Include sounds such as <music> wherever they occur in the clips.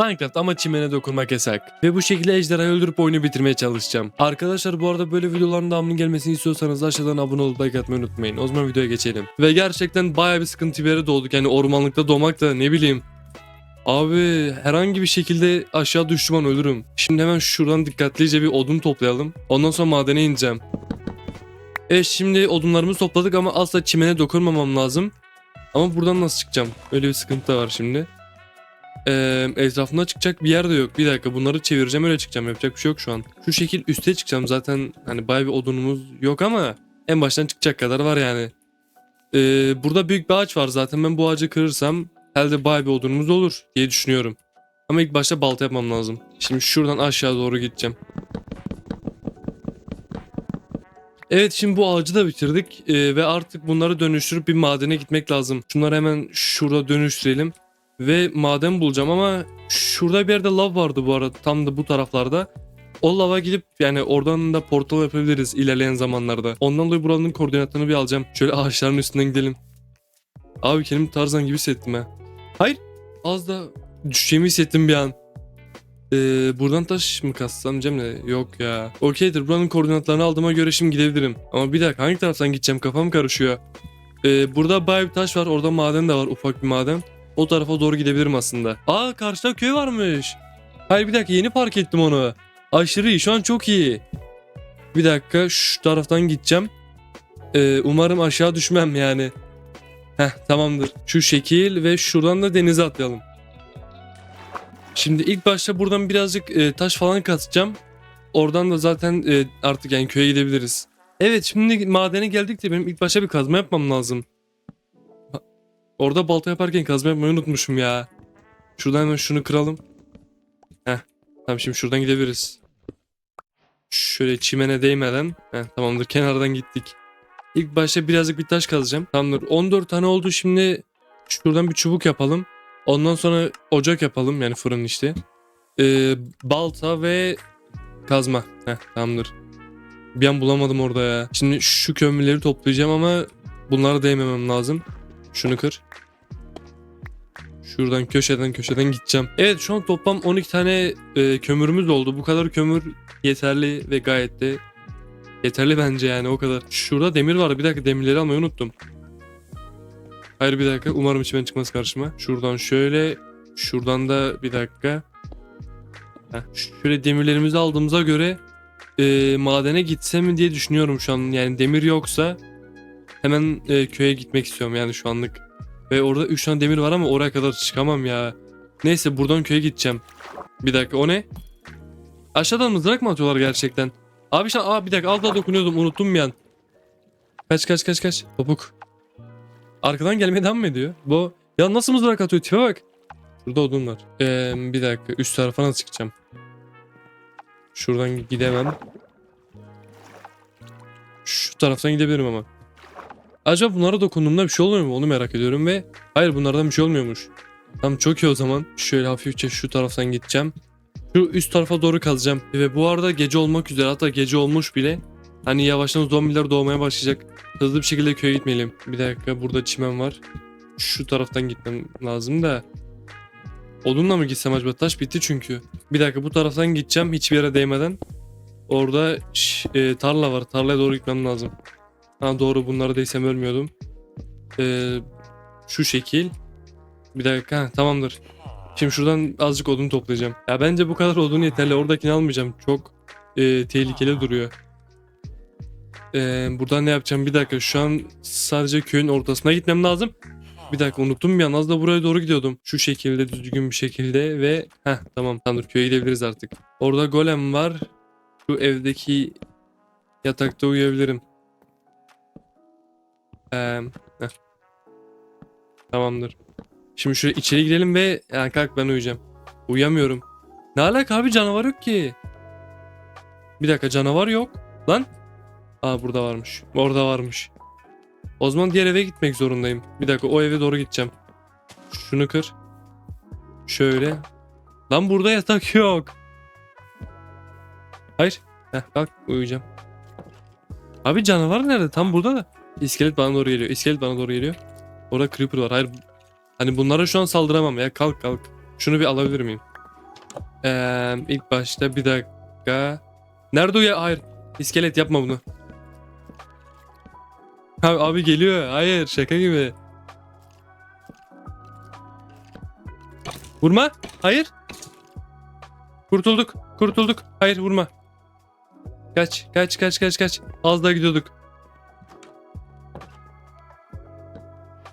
Minecraft ama çimene dokunmak yasak. Ve bu şekilde ejderhayı öldürüp oyunu bitirmeye çalışacağım. Arkadaşlar bu arada böyle videoların devamının gelmesini istiyorsanız aşağıdan abone olup like atmayı unutmayın. O zaman videoya geçelim. Ve gerçekten baya bir sıkıntı bir yere doğduk. Yani ormanlıkta doğmak da ne bileyim. Abi herhangi bir şekilde aşağı düştüm ölürüm. Şimdi hemen şuradan dikkatlice bir odun toplayalım. Ondan sonra madene ineceğim. Evet şimdi odunlarımızı topladık ama asla çimene dokunmamam lazım. Ama buradan nasıl çıkacağım? Öyle bir sıkıntı da var şimdi. Ee, etrafında çıkacak bir yer de yok. Bir dakika bunları çevireceğim öyle çıkacağım. Yapacak bir şey yok şu an. Şu şekil üste çıkacağım. Zaten hani bay bir odunumuz yok ama en baştan çıkacak kadar var yani. Ee, burada büyük bir ağaç var zaten. Ben bu ağacı kırırsam elde bay bir odunumuz olur diye düşünüyorum. Ama ilk başta balta yapmam lazım. Şimdi şuradan aşağı doğru gideceğim. Evet şimdi bu ağacı da bitirdik Ee, ve artık bunları dönüştürüp bir madene gitmek lazım. Şunları hemen şurada dönüştürelim ve maden bulacağım ama şurada bir yerde lav vardı bu arada tam da bu taraflarda. O lava gidip yani oradan da portal yapabiliriz ilerleyen zamanlarda. Ondan dolayı buranın koordinatlarını bir alacağım. Şöyle ağaçların üstünden gidelim. Abi kendimi Tarzan gibi hissettim ha. Hayır az da düşeceğimi hissettim bir an. Ee, buradan taş mı kassam de yok ya. Okeydir buranın koordinatlarını aldığıma göre şimdi gidebilirim. Ama bir dakika hangi taraftan gideceğim kafam karışıyor. Ee, burada bayağı bir taş var orada maden de var ufak bir maden. O tarafa doğru gidebilirim aslında. Aa karşıda köy varmış. Hayır bir dakika yeni fark ettim onu. Aşırı iyi şu an çok iyi. Bir dakika şu taraftan gideceğim. Ee, umarım aşağı düşmem yani. Heh tamamdır. Şu şekil ve şuradan da denize atlayalım. Şimdi ilk başta buradan birazcık e, taş falan katacağım. Oradan da zaten e, artık yani köye gidebiliriz. Evet şimdi madene geldik de benim ilk başta bir kazma yapmam lazım. Orada balta yaparken kazma yapmayı unutmuşum ya. Şuradan hemen şunu kıralım. Heh tamam şimdi şuradan gidebiliriz. Şöyle çimene değmeden. Heh tamamdır kenardan gittik. İlk başta birazcık bir taş kazacağım. Tamamdır 14 tane oldu şimdi şuradan bir çubuk yapalım. Ondan sonra ocak yapalım yani fırın işte. Ee, balta ve kazma. Heh tamamdır. Bir an bulamadım orada ya. Şimdi şu kömürleri toplayacağım ama bunlara değmemem lazım. Şunu kır. Şuradan köşeden köşeden gideceğim. Evet şu an toplam 12 tane e, kömürümüz oldu. Bu kadar kömür yeterli ve gayet de yeterli bence yani o kadar. Şurada demir var. Bir dakika demirleri almayı unuttum. Hayır bir dakika. Umarım içimen çıkmaz karşıma. Şuradan şöyle. Şuradan da bir dakika. Heh, şöyle demirlerimizi aldığımıza göre e, madene gitsem mi diye düşünüyorum şu an. Yani demir yoksa hemen e, köye gitmek istiyorum yani şu anlık. Ve orada 3 tane demir var ama oraya kadar çıkamam ya. Neyse buradan köye gideceğim. Bir dakika o ne? Aşağıdan mızrak mı atıyorlar gerçekten? Abi şu an aa, bir dakika az dokunuyordum unuttum bir an. Kaç kaç kaç kaç. Topuk. Arkadan gelmeye devam mı ediyor? Bu ya nasıl mızrak atıyor tipe bak. Burada odun var. Ee, bir dakika üst tarafa nasıl çıkacağım? Şuradan gidemem. Şu taraftan gidebilirim ama. Acaba bunlara dokunduğumda bir şey oluyor mu onu merak ediyorum ve hayır bunlardan bir şey olmuyormuş. Tamam çok iyi o zaman. Şöyle hafifçe şu taraftan gideceğim. Şu üst tarafa doğru kazacağım. Ve bu arada gece olmak üzere hatta gece olmuş bile. Hani yavaştan zombiler doğmaya başlayacak. Hızlı bir şekilde köye gitmeliyim. Bir dakika burada çimen var. Şu taraftan gitmem lazım da. Odunla mı gitsem acaba? Taş bitti çünkü. Bir dakika bu taraftan gideceğim hiçbir yere değmeden. Orada ş- e, tarla var. Tarlaya doğru gitmem lazım. Ha doğru bunları değsem ölmüyordum. Ee, şu şekil. Bir dakika ha, tamamdır. Şimdi şuradan azıcık odun toplayacağım. Ya bence bu kadar odun yeterli. Oradakini almayacağım. Çok e, tehlikeli duruyor. Ee, buradan ne yapacağım? Bir dakika şu an sadece köyün ortasına gitmem lazım. Bir dakika unuttum bir an az da buraya doğru gidiyordum. Şu şekilde düzgün bir şekilde ve heh tamam tamamdır köye gidebiliriz artık. Orada golem var. Şu evdeki yatakta uyuyabilirim. Ee. Tamamdır. Şimdi şuraya içeri girelim ve yani kalk ben uyuyacağım. Uyuyamıyorum. Ne alaka abi canavar yok ki. Bir dakika canavar yok. Lan. Aa burada varmış. Orada varmış. O zaman diğer eve gitmek zorundayım. Bir dakika o eve doğru gideceğim. Şunu kır. Şöyle. Lan burada yatak yok. Hayır. Heh kalk uyuyacağım. Abi canavar nerede? Tam burada da. İskelet bana doğru geliyor. İskelet bana doğru geliyor. Orada creeper var. Hayır. Hani bunlara şu an saldıramam ya. Kalk kalk. Şunu bir alabilir miyim? Ee, ilk başta bir dakika. Nerede o ya? Hayır. İskelet yapma bunu. Abi, abi geliyor. Hayır şaka gibi. Vurma. Hayır. Kurtulduk. Kurtulduk. Hayır vurma. Kaç. Kaç kaç kaç kaç. Az daha gidiyorduk.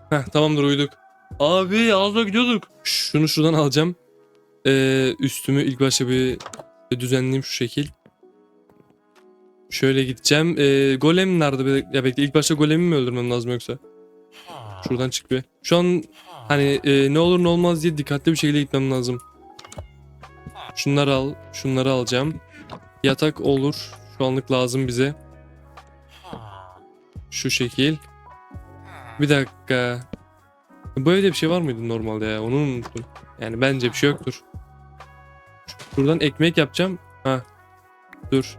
Heh tamamdır uyuduk. Abi az daha gidiyorduk. Şunu şuradan alacağım. Ee, üstümü ilk başta bir düzenleyeyim şu şekil. Şöyle gideceğim. Ee, golem nerede? Ya bekle ilk başta golemi mi öldürmem lazım yoksa? Şuradan çık bir. Şu an hani e, ne olur ne olmaz diye dikkatli bir şekilde gitmem lazım. Şunları al. Şunları alacağım. Yatak olur. Şu anlık lazım bize. Şu şekil. Bir dakika. Bu evde bir şey var mıydı normalde ya? Onu unuttum. Yani bence bir şey yoktur. Şuradan ekmek yapacağım. Ha. Dur.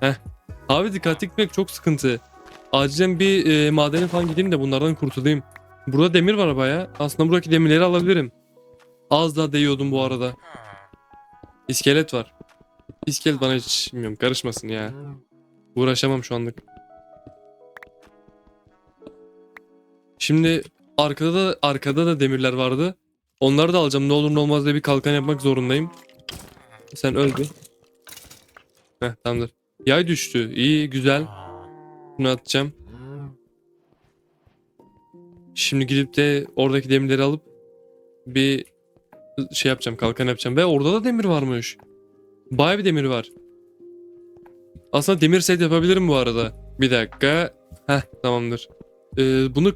Heh. Abi dikkatli gitmek çok sıkıntı. Acilen bir e, madene falan gideyim de bunlardan kurtulayım. Burada demir var baya. Aslında buradaki demirleri alabilirim. Az daha değiyordum bu arada. İskelet var. İskelet bana hiç bilmiyorum karışmasın ya. Uğraşamam şu anlık. Şimdi arkada da arkada da demirler vardı. Onları da alacağım. Ne olur ne olmaz diye bir kalkan yapmak zorundayım. Sen öl. Heh tamamdır. Yay düştü. İyi güzel. Bunu atacağım. Şimdi gidip de oradaki demirleri alıp bir şey yapacağım. Kalkan yapacağım. Ve orada da demir varmış. Bayağı bir demir var. Aslında demir set yapabilirim bu arada. Bir dakika. Heh tamamdır. Ee, bunu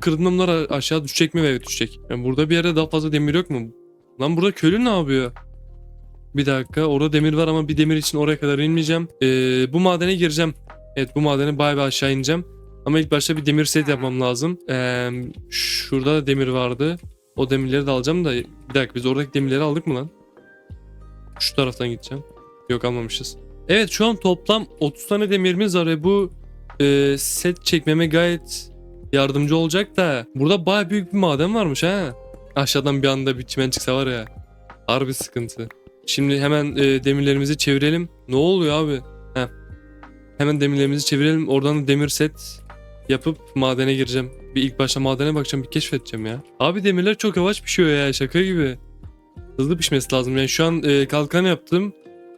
a- aşağı düşecek mi? Evet düşecek. Yani burada bir yerde daha fazla demir yok mu? Lan burada köylü ne yapıyor? Bir dakika orada demir var ama bir demir için oraya kadar inmeyeceğim. Ee, bu madene gireceğim. Evet bu madene bayağı bir aşağı ineceğim. Ama ilk başta bir demir set yapmam lazım. Ee, şurada da demir vardı. O demirleri de alacağım da bir dakika biz oradaki demirleri aldık mı lan? Şu taraftan gideceğim. Yok almamışız. Evet şu an toplam 30 tane demirimiz var ve bu e, set çekmeme gayet yardımcı olacak da burada baya büyük bir maden varmış ha. Aşağıdan bir anda bir çimen çıksa var ya. Harbi sıkıntı. Şimdi hemen e, demirlerimizi çevirelim. Ne oluyor abi? Heh. Hemen demirlerimizi çevirelim. Oradan da demir set yapıp madene gireceğim. Bir ilk başta madene bakacağım bir keşfedeceğim ya. Abi demirler çok yavaş pişiyor ya şaka gibi. Hızlı pişmesi lazım. Yani şu an e, kalkan yaptım.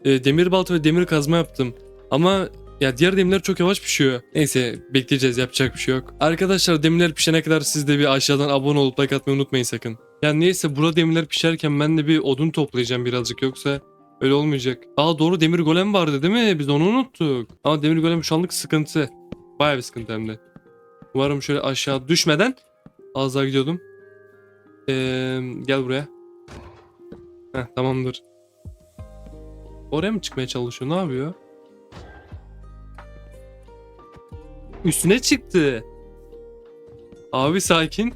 E, demir balta ve demir kazma yaptım. Ama ya diğer demirler çok yavaş pişiyor. Neyse bekleyeceğiz yapacak bir şey yok. Arkadaşlar demirler pişene kadar siz de bir aşağıdan abone olup like atmayı unutmayın sakın. Yani neyse burada demirler pişerken ben de bir odun toplayacağım birazcık yoksa öyle olmayacak. Aa doğru demir golem vardı değil mi? Biz onu unuttuk. Ama demir golem şu anlık sıkıntı. Baya bir sıkıntı hem de. Umarım şöyle aşağı düşmeden az daha gidiyordum. Ee, gel buraya. Heh, tamamdır. Oraya mı çıkmaya çalışıyor? Ne yapıyor? Üstüne çıktı. Abi sakin.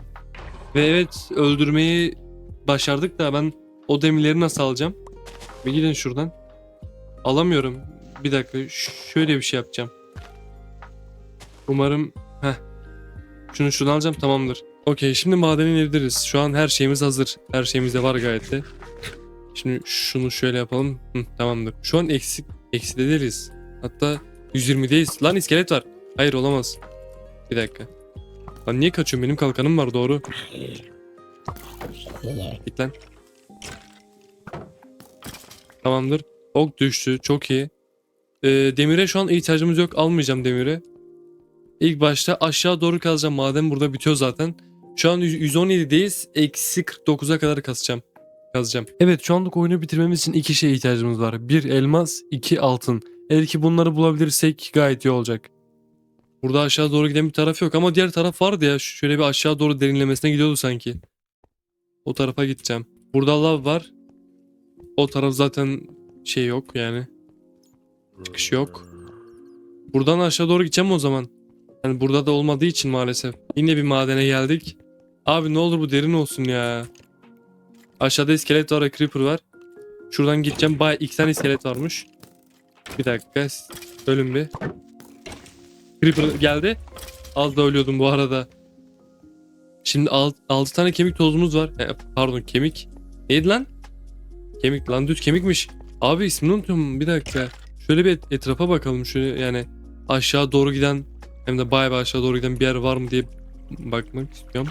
Ve evet öldürmeyi başardık da ben o demirleri nasıl alacağım? Bir gidin şuradan. Alamıyorum. Bir dakika şöyle bir şey yapacağım. Umarım heh. Şunu şunu alacağım tamamdır. Okey şimdi madene inebiliriz. Şu an her şeyimiz hazır. Her şeyimiz de var gayet de. Şimdi şunu şöyle yapalım. Hı, tamamdır. Şu an eksik eksi de değiliz. Hatta 120'deyiz. Lan iskelet var. Hayır olamaz. Bir dakika. Lan niye kaçıyorum? Benim kalkanım var doğru. Git lan. Tamamdır. Ok düştü. Çok iyi. Ee, demire şu an ihtiyacımız yok. Almayacağım demiri. İlk başta aşağı doğru kazacağım. Madem burada bitiyor zaten. Şu an 117'deyiz. Eksi 49'a kadar kazacağım. Kazacağım. Evet şu anlık oyunu bitirmemiz için iki şeye ihtiyacımız var. Bir elmas, iki altın. Eğer ki bunları bulabilirsek gayet iyi olacak. Burada aşağı doğru giden bir taraf yok ama diğer taraf vardı ya. Şöyle bir aşağı doğru derinlemesine gidiyordu sanki. O tarafa gideceğim. Burada lav var. O taraf zaten şey yok yani. Çıkış yok. Buradan aşağı doğru gideceğim o zaman. Yani burada da olmadığı için maalesef. Yine bir madene geldik. Abi ne olur bu derin olsun ya. Aşağıda iskelet var ve creeper var. Şuradan gideceğim. Baya iki tane iskelet varmış. Bir dakika. Ölüm bir. Creeper geldi. Az da ölüyordum bu arada. Şimdi 6 tane kemik tozumuz var. E, pardon kemik. Neydi lan? Kemik lan düz kemikmiş. Abi ismini unutuyorum bir dakika. Şöyle bir et- etrafa bakalım şöyle yani aşağı doğru giden hem de bay bay aşağı doğru giden bir yer var mı diye bakmak istiyorum.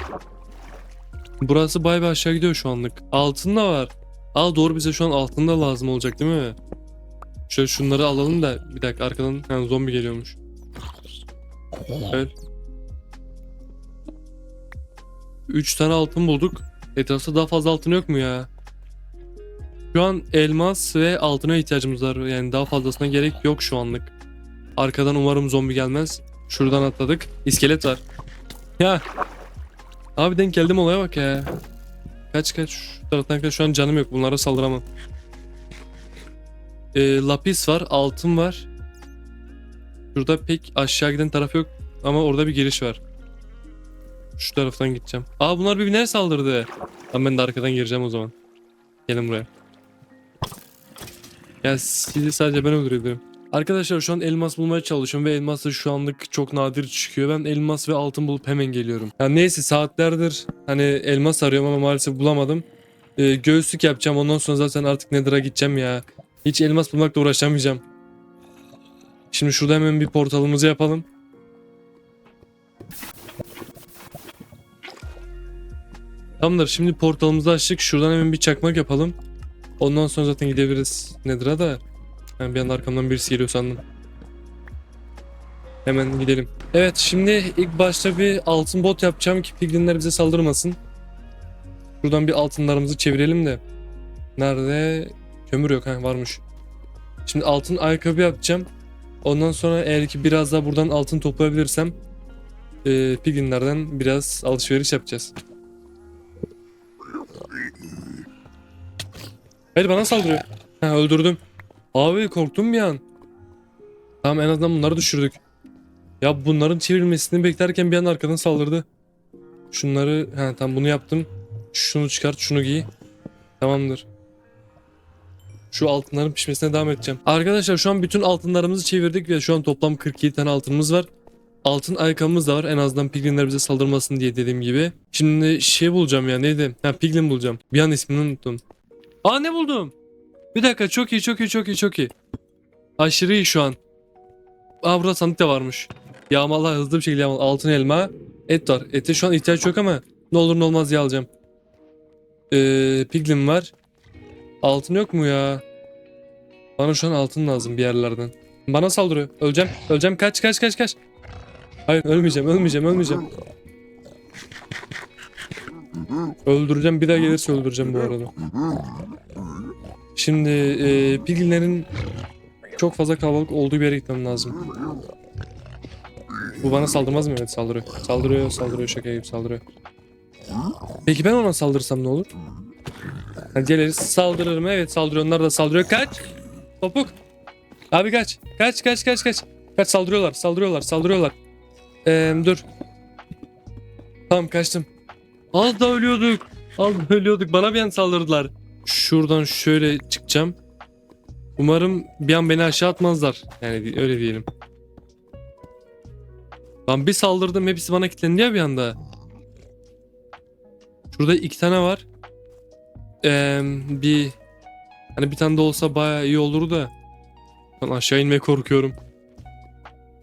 Burası bay bay aşağı gidiyor şu anlık. Altında var. Aa doğru bize şu an altında lazım olacak değil mi? Şöyle şunları alalım da bir dakika arkadan yani zombi geliyormuş. Evet. 3 tane altın bulduk. Etrafta daha fazla altın yok mu ya? Şu an elmas ve altına ihtiyacımız var. Yani daha fazlasına gerek yok şu anlık. Arkadan umarım zombi gelmez. Şuradan atladık. İskelet var. Ya. Abi denk geldim olaya bak ya. Kaç kaç. Şu taraftan kaç. Şu an canım yok. Bunlara saldıramam. Ee, lapis var. Altın var. Şurada pek aşağı giden taraf yok. Ama orada bir giriş var. Şu taraftan gideceğim. Aa bunlar birbirine saldırdı. Tamam ben de arkadan gireceğim o zaman. Gelin buraya. Ya sizi sadece ben öldürebilirim. Arkadaşlar şu an elmas bulmaya çalışıyorum ve elmas da şu anlık çok nadir çıkıyor. Ben elmas ve altın bulup hemen geliyorum. Ya neyse saatlerdir hani elmas arıyorum ama maalesef bulamadım. Ee, göğüslük yapacağım ondan sonra zaten artık Nether'a gideceğim ya. Hiç elmas bulmakla uğraşamayacağım. Şimdi şurada hemen bir portalımızı yapalım. Tamamdır şimdi portalımızı açtık. Şuradan hemen bir çakmak yapalım. Ondan sonra zaten gidebiliriz. Nedir'a da. Ben bir anda arkamdan birisi geliyor sandım. Hemen gidelim. Evet şimdi ilk başta bir altın bot yapacağım ki piglinler bize saldırmasın. Şuradan bir altınlarımızı çevirelim de. Nerede? Kömür yok ha varmış. Şimdi altın ayakkabı yapacağım. Ondan sonra eğer ki biraz daha buradan altın toplayabilirsem e, piglinlerden biraz alışveriş yapacağız. Hayır bana saldırıyor. Ha, öldürdüm. Abi korktum bir an. Tamam en azından bunları düşürdük. Ya bunların çevrilmesini beklerken bir an arkadan saldırdı. Şunları ha tamam bunu yaptım. Şunu çıkart şunu giy. Tamamdır. Şu altınların pişmesine devam edeceğim. Arkadaşlar şu an bütün altınlarımızı çevirdik ve şu an toplam 47 tane altınımız var. Altın ayakkabımız da var en azından piglinler bize saldırmasın diye dediğim gibi. Şimdi şey bulacağım ya neydi? Ha piglin bulacağım. Bir an ismini unuttum. Aa ne buldum? Bir dakika çok iyi çok iyi çok iyi çok iyi. Aşırı iyi şu an. Aa burada sandık da varmış. Yağmalı hızlı bir şekilde yağmalı. Altın elma. Et var. Ete şu an ihtiyaç yok ama ne olur ne olmaz diye alacağım. Ee, piglin var. Altın yok mu ya? Bana şu an altın lazım bir yerlerden. Bana saldırıyor. Öleceğim. Öleceğim. Kaç kaç kaç kaç. Hayır ölmeyeceğim ölmeyeceğim ölmeyeceğim. Öldüreceğim. Bir daha gelirse öldüreceğim bu arada. Şimdi e, piglinlerin çok fazla kalabalık olduğu bir yere gitmem lazım. Bu bana saldırmaz mı? Evet saldırıyor. Saldırıyor, saldırıyor. Şaka gibi saldırıyor. Peki ben ona saldırsam ne olur? Geliriz. Saldırırım. Evet saldırıyor. Onlar da saldırıyor. Kaç! Topuk! Abi kaç! Kaç kaç kaç kaç! Kaç saldırıyorlar, saldırıyorlar, saldırıyorlar. Ee, dur. Tamam kaçtım. Az da ölüyorduk. Az da ölüyorduk. Bana bir an saldırdılar. Şuradan şöyle çıkacağım. Umarım bir an beni aşağı atmazlar. Yani öyle diyelim. Ben bir saldırdım hepsi bana kilitlendi ya bir anda. Şurada iki tane var. Ee, bir hani bir tane de olsa baya iyi olur da. Ben aşağı inmeye korkuyorum.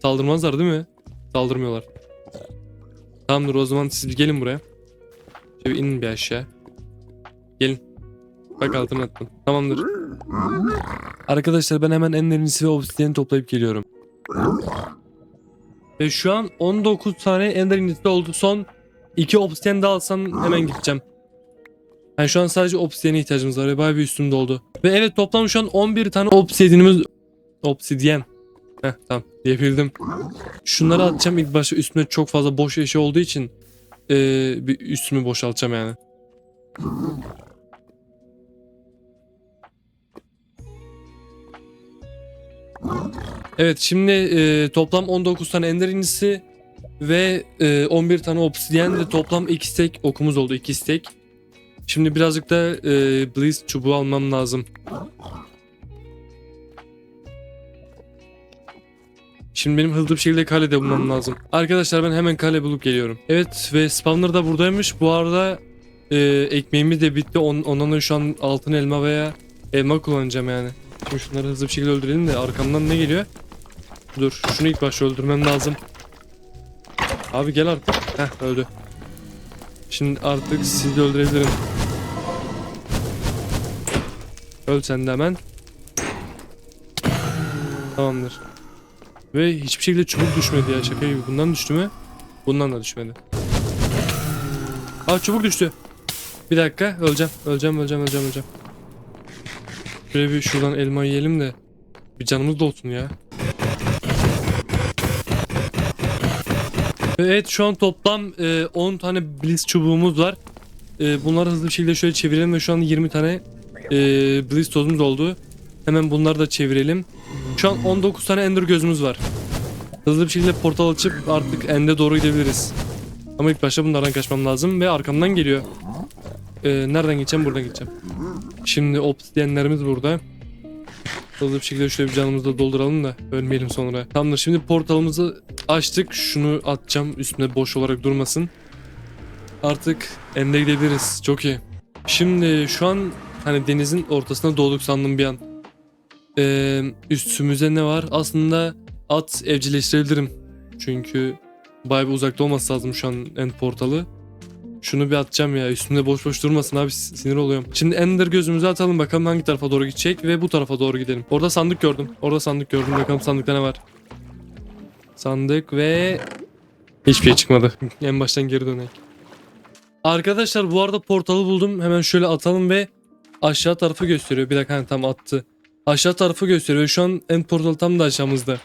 Saldırmazlar değil mi? Saldırmıyorlar. Tamamdır o zaman siz bir gelin buraya. Şöyle inin bir aşağı. Gelin. Bak altına attım. Tamamdır. Arkadaşlar ben hemen enlerinizi ve obsidiyeni toplayıp geliyorum. Ve şu an 19 tane ender incisi oldu. Son 2 obsidiyen daha alsam hemen gideceğim. Yani şu an sadece obsidiyene ihtiyacımız var bayağı bir üstüm doldu. Ve evet toplam şu an 11 tane obsidiyenimiz... Obsidiyen. Heh tamam diyebildim. Şunları atacağım ilk başta üstüme çok fazla boş eşya olduğu için ee, bir üstümü boşaltacağım yani. Evet şimdi e, toplam 19 tane ender incisi ve e, 11 tane obsidiyen ve toplam 2 stack okumuz oldu 2 stack. Şimdi birazcık da e, Blaze çubuğu almam lazım. Şimdi benim hızlı bir şekilde kalede bulmam lazım. Arkadaşlar ben hemen kale bulup geliyorum. Evet ve spawner da buradaymış. Bu arada e, ekmeğimiz de bitti. On, ondan da şu an altın elma veya elma kullanacağım yani. Şimdi şunları hızlı bir şekilde öldürelim de arkamdan ne geliyor? Dur şunu ilk başta öldürmem lazım. Abi gel artık. Heh öldü. Şimdi artık sizi de öldürebilirim. Öl sen de hemen. Tamamdır. Ve hiçbir şekilde çubuk düşmedi ya şaka gibi. Bundan düştü mü? Bundan da düşmedi. Aa çubuk düştü. Bir dakika öleceğim. Öleceğim öleceğim öleceğim öleceğim. Şöyle bir şuradan elma yiyelim de. Bir canımız da olsun ya. Evet şu an toplam e, 10 tane bliss çubuğumuz var. E, bunları hızlı bir şekilde şöyle çevirelim ve şu an 20 tane e, bliss tozumuz oldu. Hemen bunları da çevirelim. Şu an 19 tane ender gözümüz var. Hızlı bir şekilde portal açıp artık ende doğru gidebiliriz. Ama ilk başta bunlardan kaçmam lazım ve arkamdan geliyor. E, nereden gideceğim? Buradan gideceğim. Şimdi obsidiyenlerimiz burada. Hızlı bir şekilde şöyle bir canımızı da dolduralım da ölmeyelim sonra. Tamamdır şimdi portalımızı açtık. Şunu atacağım üstüne boş olarak durmasın. Artık ende gidebiliriz. Çok iyi. Şimdi şu an hani denizin ortasına doğduk sandım bir an. Ee, üstümüzde ne var? Aslında at evcilleştirebilirim. Çünkü bayağı bir uzakta olması lazım şu an end portalı. Şunu bir atacağım ya üstünde boş boş durmasın abi sinir oluyorum. Şimdi Ender gözümüzü atalım bakalım hangi tarafa doğru gidecek ve bu tarafa doğru gidelim. Orada sandık gördüm. Orada sandık gördüm bakalım sandıkta ne var. Sandık ve hiçbir şey çıkmadı. <laughs> en baştan geri dönelim. Arkadaşlar bu arada portalı buldum. Hemen şöyle atalım ve aşağı tarafı gösteriyor. Bir dakika hani tam attı. Aşağı tarafı gösteriyor. Şu an end portal tam da aşağımızda.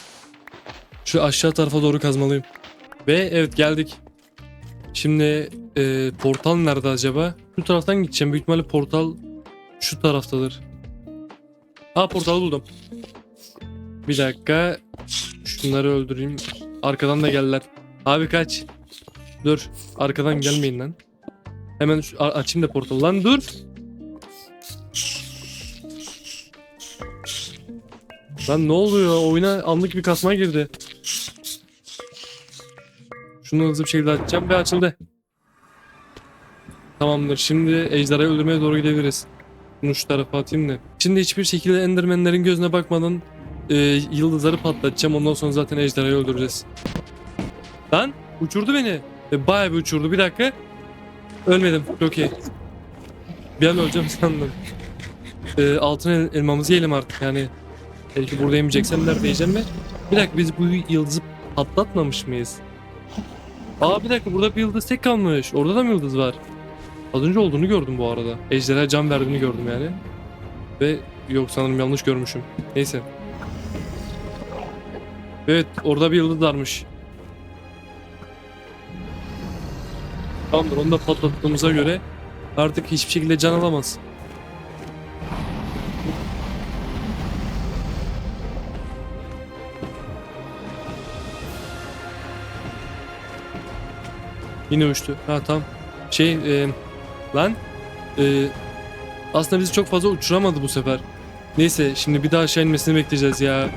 Şu aşağı tarafa doğru kazmalıyım. Ve evet geldik. Şimdi e, portal nerede acaba? Şu taraftan gideceğim. Büyük ihtimalle portal şu taraftadır. Ha portalı buldum. Bir dakika. Şunları öldüreyim. Arkadan da geldiler. Abi kaç. Dur. Arkadan gelmeyin lan. Hemen şu, açayım da portalı. Lan dur. Lan ne oluyor? Oyuna anlık bir kasma girdi. Şunu hızlı bir şekilde açacağım ve açıldı. Tamamdır. Şimdi ejderhayı öldürmeye doğru gidebiliriz. Bunu şu tarafa atayım da. Şimdi hiçbir şekilde endermenlerin gözüne bakmadan e, yıldızları patlatacağım. Ondan sonra zaten ejderhayı öldüreceğiz. Lan uçurdu beni. E, bayağı bir uçurdu. Bir dakika. Ölmedim. Çok iyi. Bir an öleceğim sandım. E, altın el- elmamızı yiyelim artık yani. Belki burada yemeyeceksem nerede yiyeceğim mi? Bir dakika biz bu yıldızı patlatmamış mıyız? Aa bir dakika burada bir yıldız tek kalmış. Orada da mı yıldız var? Az önce olduğunu gördüm bu arada. Ejderha can verdiğini gördüm yani. Ve yok sanırım yanlış görmüşüm. Neyse. Evet orada bir yıldız varmış. Tamamdır onu da patlattığımıza göre artık hiçbir şekilde can alamaz. Yine uçtu. Ha tamam. Şey e, lan e, aslında bizi çok fazla uçuramadı bu sefer. Neyse şimdi bir daha aşağı inmesini bekleyeceğiz ya.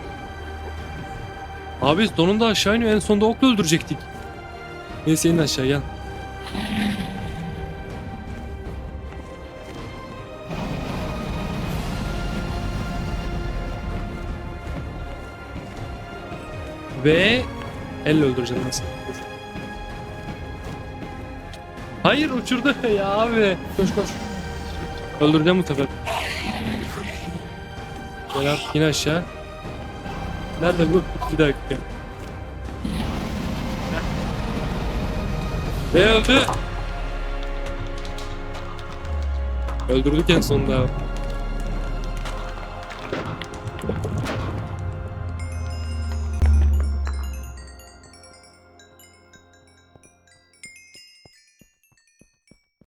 Abi sonunda aşağı iniyor. En sonunda okla öldürecektik. Neyse in aşağı gel. Ve elle öldüreceğim nasıl? Hayır uçurdu <laughs> ya abi. Koş koş. Öldüreceğim bu sefer. Gel artık yine aşağı. Nerede bu? Bir dakika. Ve öldü. Öldürdük en sonunda.